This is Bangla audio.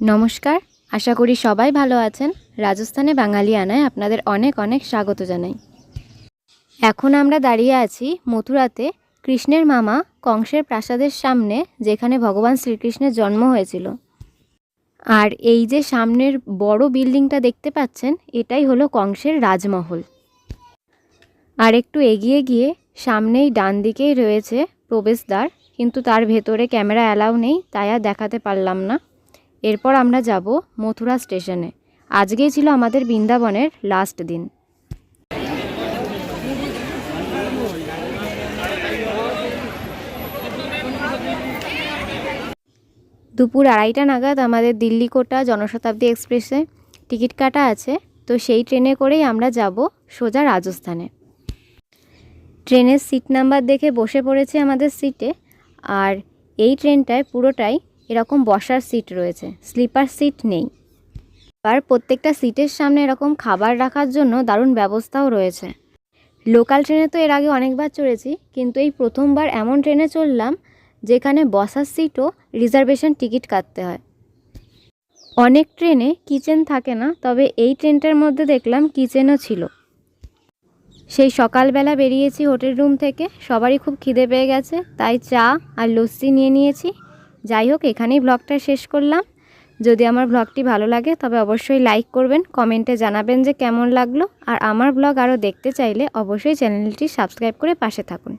নমস্কার, আশা করি সবাই ভালো আছেন। রাজস্থানে বাঙালিয়ানায় আপনাদের অনেক অনেক স্বাগত জানাই। এখন আমরা দাঁড়িয়ে আছি মথুরাতে কৃষ্ণের মামা কংসের প্রাসাদের সামনে, যেখানে ভগবান শ্রীকৃষ্ণের জন্ম হয়েছিল। আর এই যে সামনের বড় বিল্ডিংটা দেখতে পাচ্ছেন, এটাই হলো কংসের রাজমহল। আর একটু এগিয়ে গিয়ে সামনেই ডান দিকেই রয়েছে প্রবেশদ্বার, কিন্তু তার ভেতরে ক্যামেরা অ্যালাউ নেই, তাই আর দেখাতে পারলাম না। এরপর আমরা যাব মথুরা স্টেশনে। আজকেই ছিল আমাদের বৃন্দাবনের লাস্ট দিন। দুপুর আড়াইটা নাগাদ আমাদের দিল্লি কোটা জনশতাব্দী এক্সপ্রেসে টিকিট কাটা আছে, তো সেই ট্রেনে করেই আমরা যাব সোজা রাজস্থানে। ট্রেনের সিট নাম্বার দেখে বসে পড়েছে আমাদের সিটে আর এই ট্রেনটায় পুরোটাই এরকম বসার সিট রয়েছে। স্লিপার সিট নেই। আর প্রত্যেকটা সিটের সামনে এরকম খাবার রাখার জন্য দারুণ ব্যবস্থাও রয়েছে। লোকাল ট্রেনে তো এর আগে অনেকবার চড়েছি, কিন্তু এই প্রথমবার এমন ট্রেনে চললাম যেখানে বসার সিটও রিজার্ভেশন টিকিট কাটতে হয়। অনেক ট্রেনে কিচেন থাকে না, তবে এই ট্রেনটার মধ্যে দেখলাম কিচেনও ছিল। সেই সকালবেলা বেরিয়েছি হোটেল রুম থেকে, সবারই খুব খিদে পেয়ে গেছে, তাই চা আর লস্যি নিয়ে নিয়েছি। যাই হোক, এখানেই ব্লগটা শেষ করলাম। যদি আমার ব্লগটি ভালো লাগে, তবে অবশ্যই লাইক করবেন কমেন্টে জানাবেন যে কেমন লাগল। আর আমার ব্লগ আরও দেখতে চাইলে অবশ্যই চ্যানেলটি সাবস্ক্রাইব করে পাশে থাকুন।